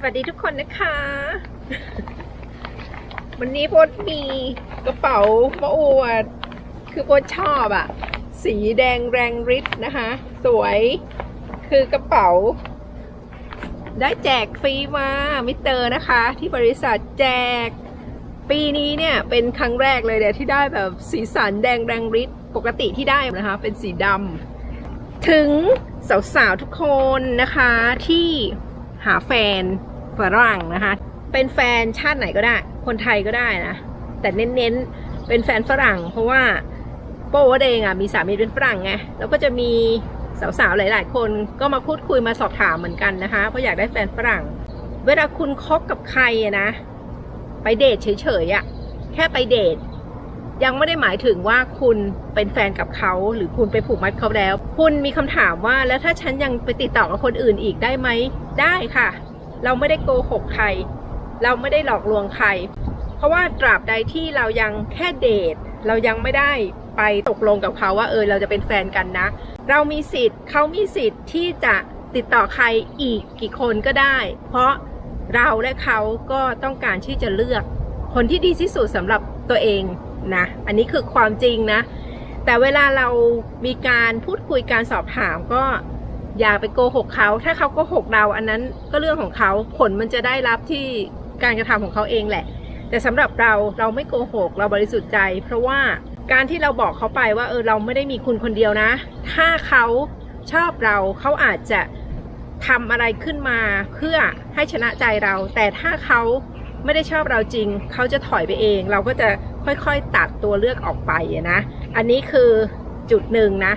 สวัสดีทุกคนนะคะ วันนี้โพดมีกระเป๋ามาอวด คือโพดชอบอะสีแดงแรงฤทธิ์นะคะ สวยคือกระเป๋า ได้แจกฟรีมามิเตอร์นะคะ ที่บริษัทแจก ปีนี้เนี่ยเป็นครั้งแรกเลยเนี่ยที่ได้แบบสีสันแดงแรงฤทธิ์ปกติที่ได้นะคะ เป็นสีดำถึงสาวๆทุกคนนะคะที่ หาแฟนฝรั่งนะคะ เป็นแฟนชาติไหนก็ได้ คนไทยก็ได้นะ แต่เน้นๆ เป็นแฟนฝรั่ง เพราะว่าโป้เองอะมีสามีเป็นฝรั่งไง แล้วก็จะมีสาวๆ หลาย ๆ คนก็มาพูดคุยมาสอบถามเหมือนกันนะคะ เพราะอยากได้แฟนฝรั่ง เวลาคุณคบกับใครนะ ไปเดทเฉยๆอะ แค่ไปเดท ยังไม่ได้หมายถึงว่าคุณเป็นแฟนกับเขาหรือคุณไปผูกมัดเขาแล้ว คุณมีคำถามว่าแล้วถ้าฉันยังไปติดต่อกับคนอื่นอีกได้ไหมได้ค่ะ เราไม่ได้โกหกใคร เราไม่ได้หลอกลวงใคร เพราะว่าตราบใดที่เรายังแค่เดท เรายังไม่ได้ไปตกลงกับเขาว่าเออเราจะเป็นแฟนกันนะ เรามีสิทธิ์เขามีสิทธิ์ที่จะติดต่อใครอีกกี่คนก็ได้ เพราะเราและเขาก็ต้องการที่จะเลือกคนที่ดีที่สุดสำหรับตัวเอง นะอันนี้คือความจริงนะ แต่เวลาเรามีการพูดคุยการสอบถามก็อย่าไปโกหกเขา ถ้าเขาโกหกเราอันนั้นก็เรื่องของเขาผลมันจะได้รับที่การกระทำของเขาเองแหละ แต่สำหรับเราเราไม่โกหกเราบริสุทธิ์ใจ เพราะว่าการที่เราบอกเขาไปว่าเออเราไม่ได้มีคุณคนเดียวนะ ถ้าเขาชอบเราเขาอาจจะทำอะไรขึ้นมาเพื่อให้ชนะใจเรา แต่ถ้าเขา ไม่ได้ชอบเราจริง เขาจะถอยไปเอง เราก็จะค่อยๆตัดตัวเลือกออกไปนะ อันนี้คือจุดหนึ่งนะ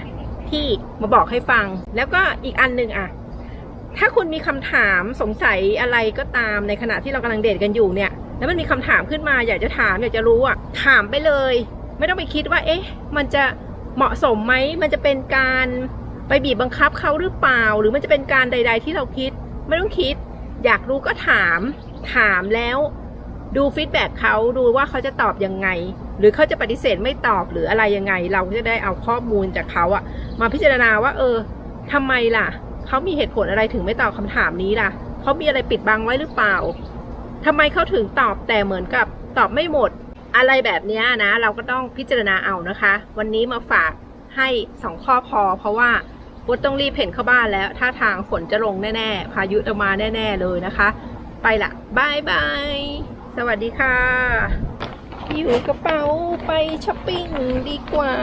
ที่มาบอกให้ฟัง แล้วก็อีกอันหนึ่งอะถ้าคุณมีคำถามสงสัยอะไรก็ตามในขณะที่เรากำลังเดทกันอยู่เนี่ย แล้วมันมีคำถามขึ้นมา อยากจะถามอยากจะรู้อะถามไปเลย ไม่ต้องไปคิดว่า เอ๊ะ มันจะเหมาะสมไหมมันจะเป็นการไปบีบบังคับเขาหรือเปล่า หรือมันจะเป็นการใด ๆ ที่เราคิด ไม่ต้องคิด อยากรู้ก็ถาม ถามแล้ว ดูฟีดแบ็กเขาดูว่าเขาจะตอบยังไง หรือเขาจะปฏิเสธไม่ตอบหรืออะไรยังไง เราจะได้เอาข้อมูลจากเขาอะมาพิจารณาว่าเออทำไมล่ะ เขามีเหตุผลอะไรถึงไม่ตอบคำถามนี้ล่ะ เขามีอะไรปิดบังไว้หรือเปล่าทำไมเขาถึงตอบแต่เหมือนกับตอบไม่หมด อะไรแบบนี้นะ เราก็ต้องพิจารณาเอานะคะ วันนี้มาฝากให้สองข้อพอ เพราะว่าวุฒต้องรีบเพ่นเข้าบ้านแล้วท่าทางฝนจะลงแน่ ๆ พายุจะมาแน่ ๆ เลยนะคะ ไปละบายบาย สวัสดีค่ะอยู่กระเป๋าไปช้อปปิ้งดีกว่า